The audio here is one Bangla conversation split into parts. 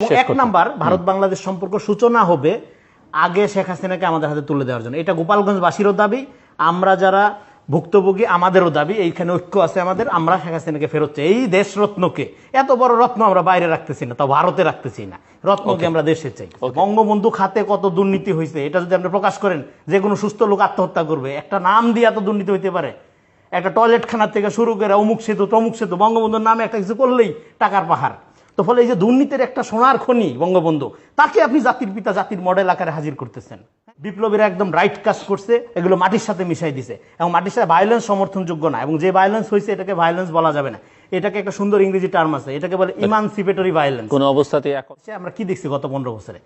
এক। নাম্বার ভারত বাংলাদেশ সম্পর্ক সূচনা হবে আগে শেখ হাসিনাকে আমাদের হাতে তুলে দেওয়ার জন্য। এটা গোপালগঞ্জবাসীরও দাবি আমরা যারা ভুক্তভোগী আমাদেরও দাবি এইখানে ঐক্য আছে আমাদের আমরা শেখ হাসিনাকে ফেরত চাই। এই দেশ রত্নকে এত বড় রত্ন আমরা বাইরে রাখতেছি না তা ভারতে রাখতেছি না। রত্নকে আমরা দেশে চাই। বঙ্গবন্ধু খাতে কত দুর্নীতি হয়েছে এটা যদি আপনি প্রকাশ করেন যে কোনো সুস্থ লোক আত্মহত্যা করবে একটা নাম দিয়ে এত দুর্নীতি হইতে পারে। একটা টয়লেট খানার থেকে শুরু করে অমুক সেতু তমুক সেতু বঙ্গবন্ধুর নামে একটা কিছু করলেই টাকার পাহাড়। তো ফলে এই যে দুর্নীতির একটা সোনার খনি বঙ্গবন্ধু তাকে আপনি জাতির পিতা জাতির মডেল আকারে হাজির করতেছেন। বিপ্লবীরা একদম রাইট কাজ করছে এগুলো মাটির সাথে মিশাই দিছে। এবং মাটির সাথে ভায়োলেন্স সমর্থনযোগ্য না এবং যে ভায়োলেন্স হয়েছে এটাকে ভায়োলেন্স বলা যাবে না। এটাকে একটা সুন্দর ইংরেজি টার্ম আছে এটাকে বলে ইমানসিপেটরি ভায়োলেন্স কোনো অবস্থাতে এখন আমরা কি দেখছি গত পনেরো বছরে?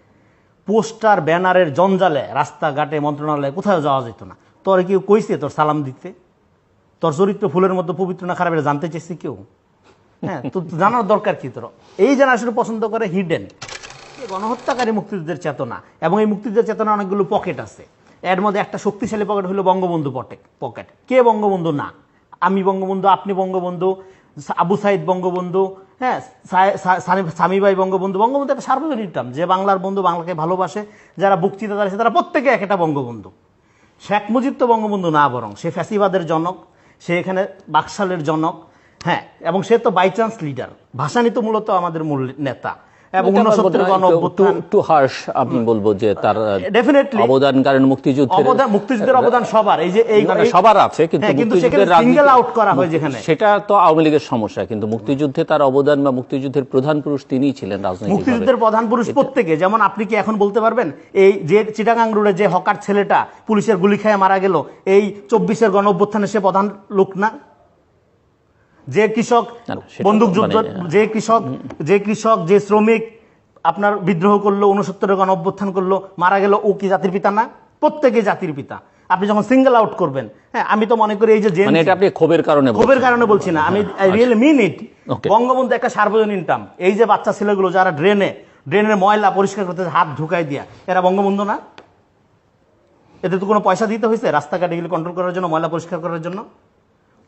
পোস্টার ব্যানারের জঞ্জালে রাস্তাঘাটে মন্ত্রণালয়ে কোথাও যাওয়া যেত না। তোর কেউ কইছে তোর সালাম দিতে? তোর চরিত্র ফুলের মতো পবিত্র না খারাপ এটা জানতে চাইছে কেউ? হ্যাঁ তো জানার দরকার কি তোর? এই জেনারেশন পছন্দ করে হিডেন গণহত্যাকারী মুক্তিযুদ্ধের চেতনা, এবং এই মুক্তিযুদ্ধের চেতনা অনেকগুলো পকেট আছে। এর মধ্যে একটা শক্তিশালী পকেট হলো বঙ্গবন্ধু পকেট পকেট কে বঙ্গবন্ধু? না। আমি বঙ্গবন্ধু, আপনি বঙ্গবন্ধু আবু সাইদ বঙ্গবন্ধু হ্যাঁ সা- সা- সানি- স্বামী ভাই বঙ্গবন্ধু। বঙ্গবন্ধু একটা সার্বজনীন টার্ম যে বাংলার বন্ধু বাংলাকে ভালোবাসে, যারা বক্তৃতা আছে তারা প্রত্যেকে এক একটা বঙ্গবন্ধু। শেখ মুজিব তো বঙ্গবন্ধু না বরং, সে ফ্যাসিবাদের জনক, সে এখানে বাকশালের জনক হ্যাঁ এবং সে তো বাই চান্স লিডার ভাসানি তো মূলত আমাদের মূল নেতা এবং টু হার্শ আমি বলব যে তার ডেফিনেটলি অবদান কারণ মুক্তিযুদ্ধের অবদান মুক্তিযুদ্ধের অবদান সবার। এই যে এই সবার আছে কিন্তু হ্যাঁ, মুক্তিযুদ্ধের সিঙ্গেল আউট করা হয় যেখানে। সেটা তো আওয়ামী লীগের সমস্যা কিন্তু মুক্তিযুদ্ধে তার অবদান বা মুক্তিযুদ্ধের প্রধান পুরুষ তিনিই ছিলেন রাজনৈতিক মুক্তিযুদ্ধের প্রধান পুরুষ প্রত্যেকে যেমন আপনি কি এখন বলতে পারবেন এই যে চিটাগাং রোডে যে হকার ছেলেটা পুলিশের গুলি খেয়ে মারা গেল এই চব্বিশের গণ অভ্যুত্থানে সে প্রধান লোক না? যে কৃষক বন্দুক যুদ্ধ মানে- যে কৃষক যে কৃষক যে শ্রমিক আপনার বিদ্রোহ করল উনসত্তরের গণ অভ্যুত্থান করল মারা গেল ও কি জাতির পিতা না? প্রত্যেকে জাতির পিতা। আপনি যখন সিঙ্গেল আউট করবেন হ্যাঁ আমি তো মনে করি এই যে মানে এটা আপনি ক্ষোভের কারণে ক্ষোভের কারণে বলছি না। আমি রিয়েলি মিন ইট বঙ্গবন্ধু একটা সার্বজনীন টার্ম এই যে বাচ্চা ছেলেগুলো যারা ড্রেনে ড্রেনের ময়লা পরিষ্কার করতে হাত ঢুকাই দিয়া এরা বঙ্গবন্ধু না? এদের তো কোনো পয়সা দিতে হয়েছে রাস্তাঘাটে এগুলো কন্ট্রোল করার জন্য ময়লা পরিষ্কার করার জন্য?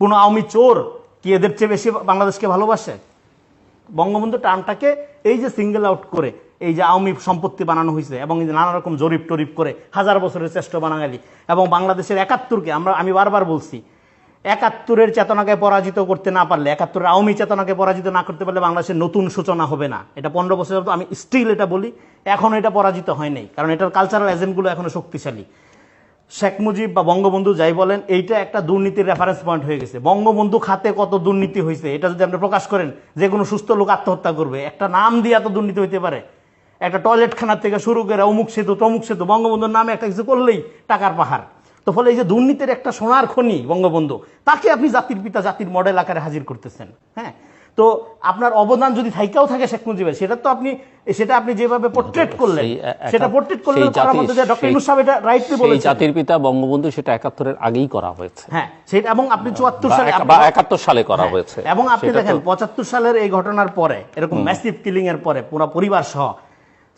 কোনো আওয়ামী চোর কি এদের চেয়ে বেশি বাংলাদেশকে ভালোবাসে? বঙ্গবন্ধু টানটাকে এই যে সিঙ্গেল আউট করে, এই যে আওয়ামী সম্পত্তি বানানো হয়েছে এবং এই যে নানা রকম জরিপ টরিপ করে হাজার বছরের শ্রেষ্ঠ বাঙালি এবং বাংলাদেশের একাত্তরকে, আমরা, আমি বারবার বলছি, একাত্তরের চেতনাকে পরাজিত করতে না পারলে, একাত্তরের আওয়ামী চেতনাকে পরাজিত না করতে পারলে বাংলাদেশের নতুন সূচনা হবে না। এটা পনেরো বছর আমি স্টিল এটা বলি, এখনও এটা পরাজিত হয় নাই, কারণ এটার কালচারাল এজেন্টগুলো এখনও শক্তিশালী। শেখ মুজিব বা বঙ্গবন্ধু যাই বলেন, এইটা একটা দুর্নীতির রেফারেন্স পয়েন্ট হয়ে গেছে। বঙ্গবন্ধু খাতে কত দুর্নীতি হয়েছে এটা যদি আপনি প্রকাশ করেন, যে কোনো সুস্থ লোক আত্মহত্যা করবে। একটা নাম দিয়ে এত দুর্নীতি হইতে পারে। একটা টয়লেট খানার থেকে শুরু করে অমুক সেতু, তমুক সেতু, বঙ্গবন্ধুর নামে একটা কিছু করলেই টাকার পাহাড়। তো ফলে এই যে দুর্নীতির একটা সোনার খনি বঙ্গবন্ধু, তাকে আপনি জাতির পিতা, জাতির মডেল আকারে হাজির করতেছেন। হ্যাঁ? তো আপনার অবদান যদি থাইকাও থাকে শেখ মুজিবের সেটা তো আপনি সেটা আপনি যেভাবে পোর্ট্রেট করলেন সেটা পোর্ট্রেট করলেন সেই করার মধ্যে ডক্টর ইনুস সাহেব এটা রাইটলি বলেছেন। জাতির পিতা বঙ্গবন্ধু সেটা একাত্তরের আগেই করা হয়েছে। হ্যাঁ সেটা এবং আপনি চুয়াত্তর বা সালে বা একাত্তর সালে করা হ্যাঁ, হয়েছে। এবং আপনি দেখেন পঁচাত্তর সালের এই ঘটনার পরে এরকম ম্যাসিভ কিলিং এর পরে পুরো পরিবার সহ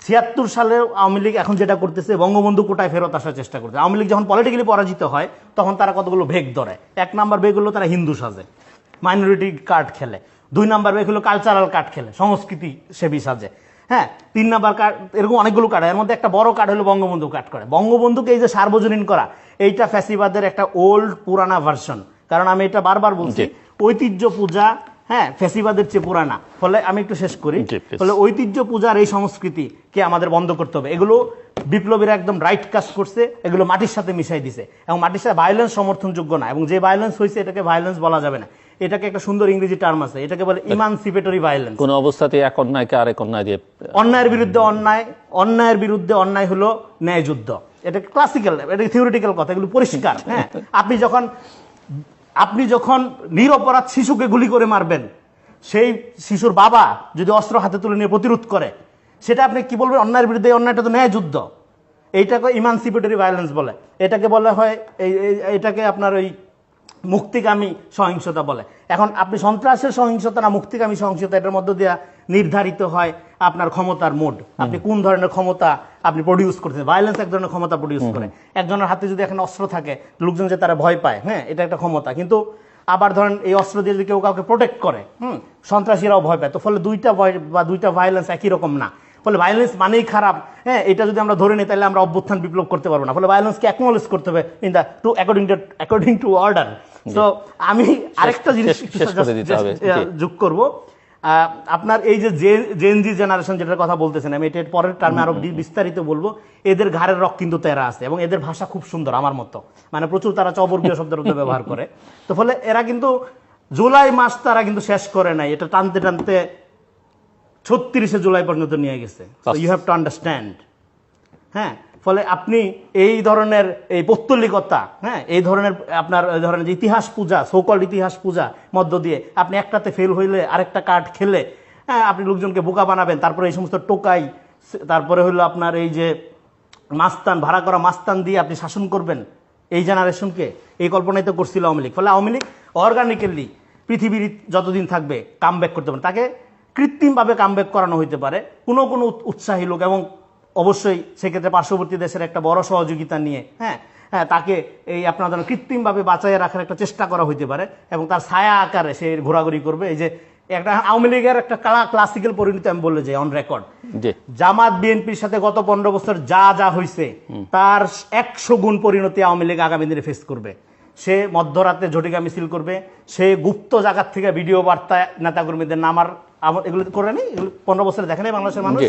ছিয়াত্তর সালে আওয়ামী লীগ এখন যেটা করতেছে বঙ্গবন্ধু কোটায় ফেরত আসার চেষ্টা করছে। আওয়ামী লীগ যখন পলিটিক্যালি পরাজিত হয় তখন তারা কতগুলো ভেগ ধরে। এক নাম্বার বেগ হলো তারা হিন্দু সাজে। মাইনরিটি কার্ড খেলে। দুই নাম্বার বেগ হলো কালচারাল কার্ড খেলে সংস্কৃতি সেবী সাজে। হ্যাঁ তিন নাম্বার কার্ড এরকম অনেকগুলো কার্ড এর মধ্যে একটা বড় কার্ড হলো বঙ্গবন্ধু কার্ড করে। বঙ্গবন্ধুকে এই যে সার্বজনীন করা এইটা ফ্যাসিবাদের একটা ওল্ড পুরানা ভার্সন কারণ আমি এটা বারবার বলছি ঐতিহ্য পূজা হ্যাঁ ফ্যাসিবাদের চেয়ে পুরানা। ফলে আমি একটু শেষ করি ফলে ঐতিহ্য পূজার এই সংস্কৃতিকে আমাদের বন্ধ করতে হবে। এগুলো বিপ্লবীরা একদম রাইট কাজ করছে এগুলো মাটির সাথে মিশাই দিছে। এবং মাটির সাথে ভায়োলেন্স সমর্থনযোগ্য না এবং যে ভায়োলেন্স হয়েছে এটাকে ভায়োলেন্স বলা যাবে না। এটাকে একটা সুন্দর ইংরেজি টার্ম আছে এটাকে বলে ইমানসিপেটরি ভায়োলেন্স কোন অবস্থাতে এক অন্যায়কে আরেক অন্যায় দিয়ে অন্যায়ের বিরুদ্ধে অন্যায় অন্যায়ের বিরুদ্ধে অন্যায় হলো ন্যায় যুদ্ধ। এটা ক্লাসিক্যাল এটা থিওরিটিক্যাল কথা এগুলো পরিষ্কার হ্যাঁ? আপনি যখন আপনি যখন নিরপরাধ শিশুকে গুলি করে মারবেন সেই শিশুর বাবা যদি অস্ত্র হাতে তুলে নিয়ে প্রতিরোধ করে সেটা আপনি কি বলবেন? অন্যায়ের বিরুদ্ধে অন্যায়টা তো ন্যায় যুদ্ধ। এইটাকে ইমানসিপেটরি ভায়োলেন্স বলে। এটাকে বলা হয় এই এই- এটাকে আপনার ওই মুক্তিগামী সহিংসতা বলে। এখন আপনি সন্ত্রাসের সহিংসতা না মুক্তিগামী সহিংসতা এটার মধ্য দিয়ে নির্ধারিত হয় আপনার ক্ষমতার মোড। আপনি কোন ধরনের ক্ষমতা আপনি প্রডিউস করছেন ভায়োলেন্স এক ধরনের ক্ষমতা প্রডিউস করে। একজনের হাতে যদি এখন অস্ত্র থাকে লোকজন যে তারা ভয় পায় হ্যাঁ এটা একটা ক্ষমতা। কিন্তু আবার ধরেন এই অস্ত্র দিয়ে যদি কেউ কাউকে প্রোটেক্ট করে হুম সন্ত্রাসীরাও ভয় পায়। তো ফলে দুইটা ভয় বা দুইটা ভায়োলেন্স একই রকম না। ফলে ভায়োলেন্স মানেই খারাপ। হ্যাঁ এটা যদি আমরা ধরে নিই তাহলে আমরা অভ্যুত্থান বিপ্লব করতে পারব না। ফলে ভায়োলেন্সকে অ্যাকনোলেজ করতে হবে in the to according to according to order তো আমি আরেকটা জিনিস। যোগ করব। আপনার এই যে জেনজি জেনারেশন যেটার কথা বলতেছেন আমি এটা পরের টার্মে আরও বিস্তারিত বলব। এদের ঘাড়ের রক কিন্তু তেরা আছে এবং এদের ভাষা খুব সুন্দর আমার মতো। মানে প্রচুর তারা চবর্গীয় শব্দের মধ্যে ব্যবহার করে। তো ফলে এরা কিন্তু জুলাই মাস তারা কিন্তু শেষ করে নাই। এটা টানতে টানতে ছত্রিশে জুলাই পর্যন্ত নিয়ে গেছে। ইউ হ্যাভ টু আন্ডারস্ট্যান্ড হ্যাঁ ফলে আপনি এই ধরনের এই পৌত্তলিকতা হ্যাঁ এই ধরনের আপনার এই ধরনের যে ইতিহাস পূজা সকল ইতিহাস পূজা মধ্য দিয়ে আপনি একটাতে ফেল হইলে আরেকটা কার্ড খেলে হ্যাঁ আপনি লোকজনকে বোকা বানাবেন তারপরে এই সমস্ত টোকাই তারপরে হলো আপনার এই যে মাস্তান ভাড়া করা মাস্তান দিয়ে আপনি শাসন করবেন এই জেনারেশনকে এই কল্পনাই তো করছিল আওয়ামী লীগ। ফলে আওয়ামী লীগ অর্গানিক্যালি পৃথিবীর যতদিন থাকবে কাম ব্যাক করতে পারে তাকে কৃত্রিমভাবে কাম করানো হইতে পারে। কোনো কোনো উৎসাহী লোক এবং অবশ্যই সেক্ষেত্রে পার্শ্ববর্তী দেশের একটা বড় সহযোগিতা নিয়ে হ্যাঁ হ্যাঁ তাকে এই আপনার জন্য কৃত্রিমভাবে বাঁচাইয়ে রাখার একটা চেষ্টা করা হইতে পারে এবং তার ছায়া আকারে সে ঘোরাঘুরি করবে। এই যে একটা আওয়ামী লীগের একটা কালা ক্লাসিক্যাল পরিণতি আমি বলে যাই অন রেকর্ড জামাত বিএনপির সাথে গত পনেরো বছর যা যা হয়েছে তার একশো গুণ পরিণতি আওয়ামী লীগ আগামী দিনে ফেস করবে। সে মধ্যরাতে ঝটিকা মিছিল করবে সে গুপ্ত জায়গার থেকে ভিডিও বার্তা নেতাকর্মীদের নামার আমল- এগুলো করে নেই এগুলো পনেরো বছরে দেখে নেই বাংলাদেশের মানুষ।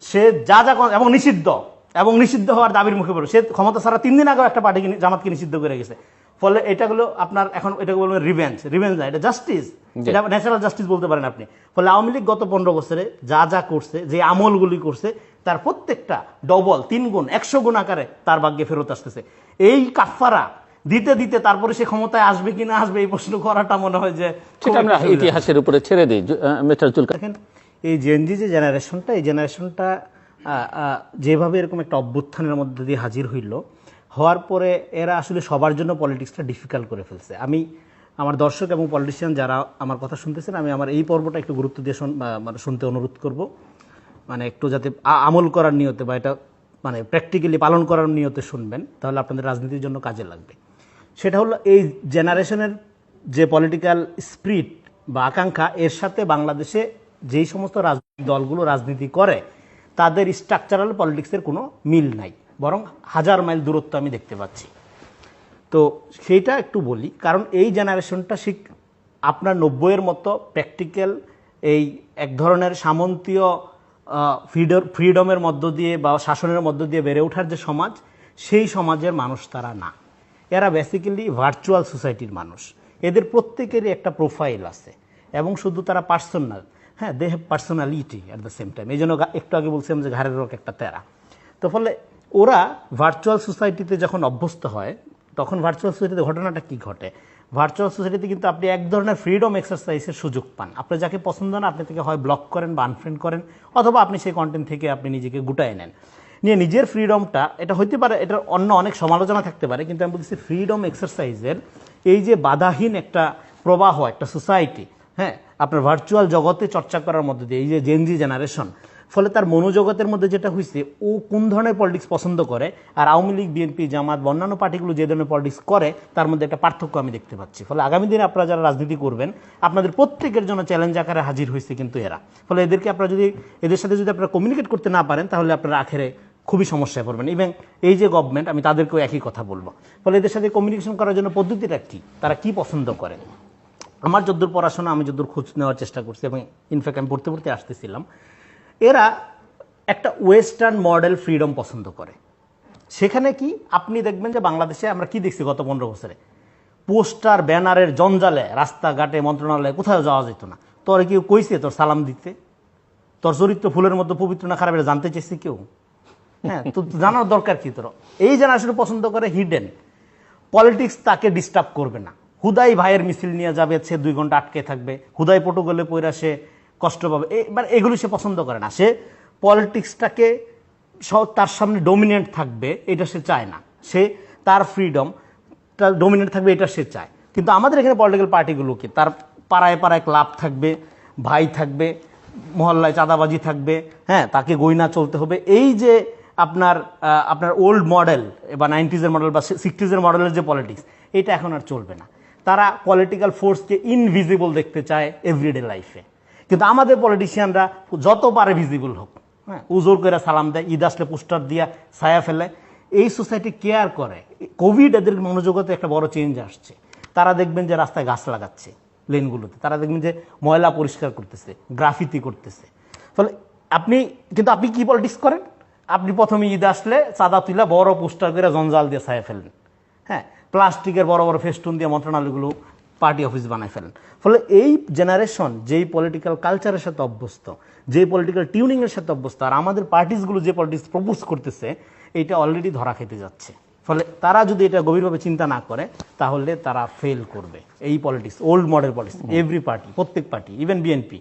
সে যা যা এবং নিষিদ্ধ এবং নিষিদ্ধ হওয়ার দাবির মুখে পড়ে সে ক্ষমতা ছাড়া তিন দিন আগেও একটা পার্টিকে নি- জামাতকে নিষিদ্ধ করে গেছে। ফলে এটাগুলো আপনার এখন এটাকে বলবেন রিভেঞ্জ রিভেঞ্জ না এটা জাস্টিস। এটা ন্যাচারাল জাস্টিস বলতে পারেন আপনি। ফলে আওয়ামী লীগ গত পনেরো বছরে যা যা করছে যে আমলগুলি করছে তার প্রত্যেকটা ডবল তিন গুণ একশো গুণ আকারে তার ভাগ্যে ফেরত আসতেছে। এই কাফারা দিতে দিতে তারপরে সে ক্ষমতায় আসবে কি না আসবে এই প্রশ্ন করাটা মনে হয় যে সেটা আমরা ইতিহাসের উপরে ছেড়ে দিই মিস্টার জুলকার দেখেন এই জেনজি যে জেনারেশনটা এই জেনারেশনটা যেভাবে এরকম একটা অভ্যুত্থানের মধ্যে দিয়ে হাজির হইল হওয়ার পরে এরা আসলে সবার জন্য পলিটিক্সটা ডিফিকাল্ট করে ফেলছে। আমি আমার দর্শক এবং পলিটিশিয়ান যারা আমার কথা শুনতেছেন আমি আমার এই পর্বটা একটু গুরুত্ব দিয়ে শুন- মানে শুনতে অনুরোধ করব। মানে একটু যাতে আমল করার নিয়তে বা এটা মানে প্র্যাকটিক্যালি পালন করার নিয়তে শুনবেন তাহলে আপনাদের রাজনীতির জন্য কাজে লাগবে। সেটা হলো এই জেনারেশনের যে পলিটিক্যাল স্পিরিট বা আকাঙ্ক্ষা, এর সাথে বাংলাদেশে যেই সমস্ত রাজনৈতিক দলগুলো রাজনীতি করে, তাদের স্ট্রাকচারাল পলিটিক্সের কোনো মিল নাই। বরং হাজার মাইল দূরত্ব আমি দেখতে পাচ্ছি। তো সেইটা একটু বলি, কারণ এই জেনারেশনটা শিখ আপনার নব্বইয়ের মতো প্র্যাকটিক্যাল এই এক ধরনের সামন্তীয় ফ্রিডমের মধ্য দিয়ে বা শাসনের মধ্য দিয়ে বেড়ে ওঠার যে সমাজ, সেই সমাজের মানুষ তারা না। এরা বেসিক্যালি ভার্চুয়াল সোসাইটির মানুষ। এদের প্রত্যেকেরই একটা প্রোফাইল আছে। এবং শুধু তারা পার্সোনাল হ্যাঁ they have personality at the same time এই জন্য একটু আগে বলছিলাম যে ঘাড়ের রোগ একটা তেরা তো ফলে ওরা ভার্চুয়াল সোসাইটিতে যখন অভ্যস্ত হয়, তখন ভার্চুয়াল সোসাইটিতে ঘটনাটা কি ঘটে? ভার্চুয়াল সোসাইটিতে কিন্তু আপনি এক ধরনের ফ্রিডম এক্সারসাইজের সুযোগ পান। আপনি যাকে পছন্দ না, আপনি থেকে হয় ব্লক করেন বা আনফ্রেন্ড করেন, অথবা আপনি সেই কন্টেন্ট থেকে আপনি নিজেকে গুটায় নেন। নিয়ে নিজের ফ্রিডমটা এটা হইতে পারে, এটার অন্য অনেক সমালোচনা থাকতে পারে, কিন্তু আমি বলছি ফ্রিডম এক্সারসাইজের এই যে বাধাহীন একটা প্রবাহ, একটা সোসাইটি হ্যাঁ আপনার ভার্চুয়াল জগতে চর্চা করার মধ্যে দিয়ে, এই যে জেনজি জেনারেশন ফলে তার মনোজগতের মধ্যে যেটা হয়েছে ও কোন ধরনের পলিটিক্স পছন্দ করে, আর আওয়ামী লীগ বিএনপি জামাত অন্যান্য পার্টিগুলো যে ধরনের পলিটিক্স করে, তার মধ্যে একটা পার্থক্য আমি দেখতে পাচ্ছি। ফলে আগামী দিনে আপনারা যারা রাজনীতি করবেন, আপনাদের প্রত্যেকের জন্য চ্যালেঞ্জ আকারে হাজির হয়েছে কিন্তু এরা। ফলে এদেরকে আপনারা যদি, এদের সাথে যদি আপনারা কমিউনিকেট করতে না পারেন, তাহলে আপনারা আখেরে খুবই সমস্যায় পড়বেন। ইভেন এই যে গভর্নমেন্ট আমি তাদেরকেও একই কথা বলব। ফলে এদের সাথে কমিউনিকেশন করার জন্য পদ্ধতিটা কি? তারা কি পছন্দ করে? আমার যদ্দূর পড়াশোনা, আমি যদ্দূর খোঁজ নেওয়ার চেষ্টা করছি এবং ইনফ্যাক্ট আমি পড়তে পড়তে আসতেছিলাম। এরা একটা ওয়েস্টার্ন মডেল ফ্রিডম পছন্দ করে। সেখানে কি? আপনি দেখবেন যে বাংলাদেশে আমরা কি দেখছি গত পনেরো বছরে? পোস্টার, ব্যানারের জঞ্জালে, রাস্তাঘাটে, মন্ত্রণালয়ে কোথাও যাওয়া যেত না। তোর কেউ কইছে তোর সালাম দিতে? তোর চরিত্র ফুলের মতো পবিত্র না খারাপ এটা জানতে চাইছে কেউ? হ্যাঁ তো জানার দরকার কি তোর এই জেনারেশন পছন্দ করে হিডেন পলিটিক্স তাকে ডিস্টার্ব করবে না। হুদাই ভাইয়ের মিছিল নিয়ে যাবে, সে দুই ঘণ্টা আটকে থাকবে। হুদাই পটুগলে পইরা সে কষ্ট পাবে। মানে এগুলি সে পছন্দ করে না। সে পলিটিক্সটাকে তার সামনে ডমিনেন্ট থাকবে, এটা সে চায় না। সে তার ফ্রিডম তার ডমিনেন্ট থাকবে, এটা সে চায়। কিন্তু আমাদের এখানে পলিটিক্যাল পার্টিগুলোকে তার পাড়ায় পাড়ায় ক্লাব থাকবে, ভাই থাকবে, মহল্লায় চাঁদাবাজি থাকবে হ্যাঁ তাকে গইনা চলতে হবে। এই যে আপনার আপনার ওল্ড মডেল বা নাইনটিজের মডেল বা সিক্সটিজের মডেলের যে পলিটিক্স এটা এখন আর চলবে না। তারা পলিটিক্যাল ফোর্সকে ইনভিজিবল দেখতে চায় এভরিডে লাইফে কিন্তু আমাদের পলিটিশিয়ানরা যত পারে ভিজিবল হোক হ্যাঁ উজোর করে সালাম দেয়, ঈদ আসলে পোস্টার দিয়া ছায়া ফেলে। এই সোসাইটি কেয়ার করে। কোভিড এদের মনোজগতে একটা বড় চেঞ্জ আসছে। তারা দেখবেন যে রাস্তায় গাছ লাগাচ্ছে লেনগুলোতে তারা দেখবেন যে ময়লা পরিষ্কার করতেছে গ্রাফিতি করতেছে। ফলে আপনি, কিন্তু আপনি কি পলিটিক্স করেন? আপনি প্রথমে ঈদ আসলে চাঁদা তুলে বড় পোস্টার করে জঞ্জাল দিয়ে ছায়া ফেলেন হ্যাঁ প্লাস্টিকের বড় বড় ফেস্টুন দিয়ে মন্ত্রণালয়গুলো পার্টি অফিস বানায় ফেলেন ফলে এই জেনারেশন যেই পলিটিক্যাল কালচারের সাথে অভ্যস্ত, যেই পলিটিক্যাল টিউনিংয়ের সাথে অভ্যস্ত, আর আমাদের পার্টিসগুলো যে পলিটিক্স প্রপোজ করতেছে, এইটা অলরেডি ধরা খেতে যাচ্ছে। ফলে তারা যদি এটা গভীরভাবে চিন্তা না করে, তাহলে তারা ফেল করবে। এই politics old model politics every party প্রত্যেক পার্টি ইভেন বিএনপি